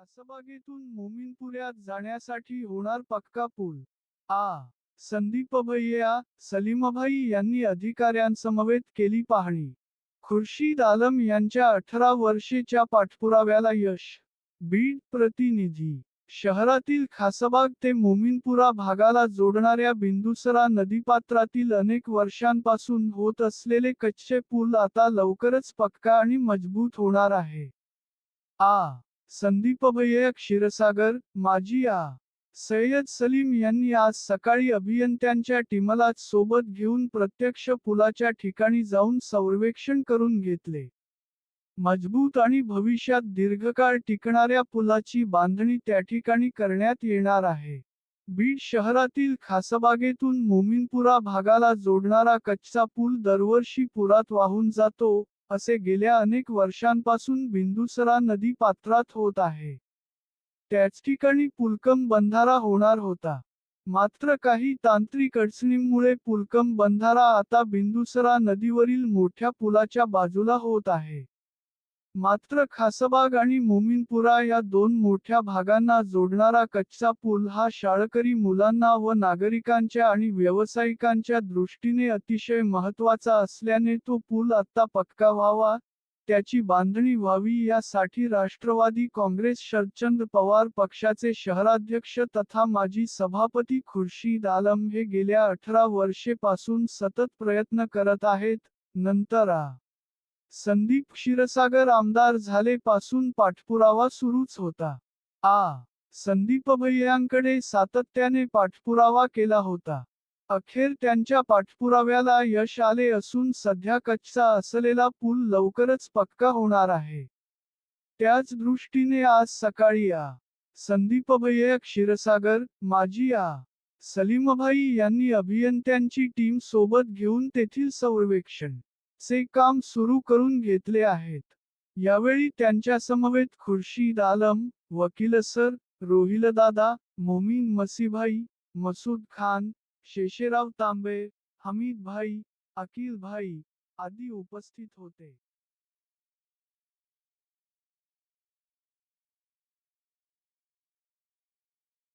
खासबागेतून मोमीनपुऱ्यात जाण्यासाठी होणार पक्का पूल. आ. संदीपभैया सलीमभाई यांनी अधिकाऱ्यांसमवेत केली पाहणी. खुर्शीद आलम यांच्या अठरा वर्षेच्या पाठपुराव्याला यश. बीड प्रतिनिधी. शहरातील खासबाग ते मोमीनपुरा भागाला जोडणाऱ्या बिंदुसरा नदीपात्रातील अनेक वर्षांपासून होत असलेले कच्चे पूल आता लवकरच पक्का आणि मजबूत होणार आहे. आ. संदीप भैया क्षीरसागर माजी आ. सय्यद सलीम यांनी आज सकाळी अभियंत्यांच्या टीमला सोबत घेऊन प्रत्यक्ष पुलाच्या ठिकाणी जाऊन सर्वेक्षण करून घेतले. मजबूत आणि भविष्यात दीर्घकाळ टिकणाऱ्या पुलाची बांधणी त्या ठिकाणी करण्यात येणार आहे. बीड शहरातील खासबागेतून मोमीनपुरा भागाला जोडणारा कच्चा पूल दरवर्षी पुरात वाहून जातो असे गेल्या अनेक वर्षांपासून बिंदुसरा नदी पात्रात होत आहे. त्याच ठिकाणी पुलकम बंधारा होणार होता. मात्र काही तांत्रिक अडचणींमुळे पुलकम बंधारा आता बिंदुसरा नदीवरील मोठ्या पुलाच्या बाजूला होत आहे. मात्र खासबाग आणि मोमीनपुरा या दोन मोठ्या भागांना जोडणारा कच्चा पूल हा शाळकरी मुलांना व नागरिकांच्या आणि व्यावसायिकांच्या दृष्टीने अतिशय महत्त्वाचा असल्याने तो पूल आत्ता पक्का व्हावा त्याची बांधणी व्हावी यासाठी राष्ट्रवादी काँग्रेस शरदचंद पवार पक्षाचे शहराध्यक्ष तथा माजी सभापती खुर्शीद आलम हे गेल्या अठरा वर्षेपासून सतत प्रयत्न करत आहेत नंतर आ. संदीप क्षीरसागर आमदार झाले पासून पाठपुरावा सुरूच होता. आ. संदीप भैयांकडे सातत्याने पाठपुरावा केला होता. अखेर त्यांच्या पाठपुराव्याला यश आले असून सध्या कच्चा असलेला पूल लवकरच पक्का होणार आहे. त्याच दृष्टीने आज सकाळी आ. संदीप भैया क्षीरसागर माजी आ. सलीमभाई यांनी अभियंत्यांची टीम सोबत घेऊन तेथील सर्वेक्षण चे काम सुरू करून घेतले आहेत. यावेळी त्यांच्या समवेत खुर्शीद आलम वकील सर रोहिलदादा मोमीन मसीभाई मसूद खान शेषेराव तांबे हमीद भाई अकील भाई आदी उपस्थित होते.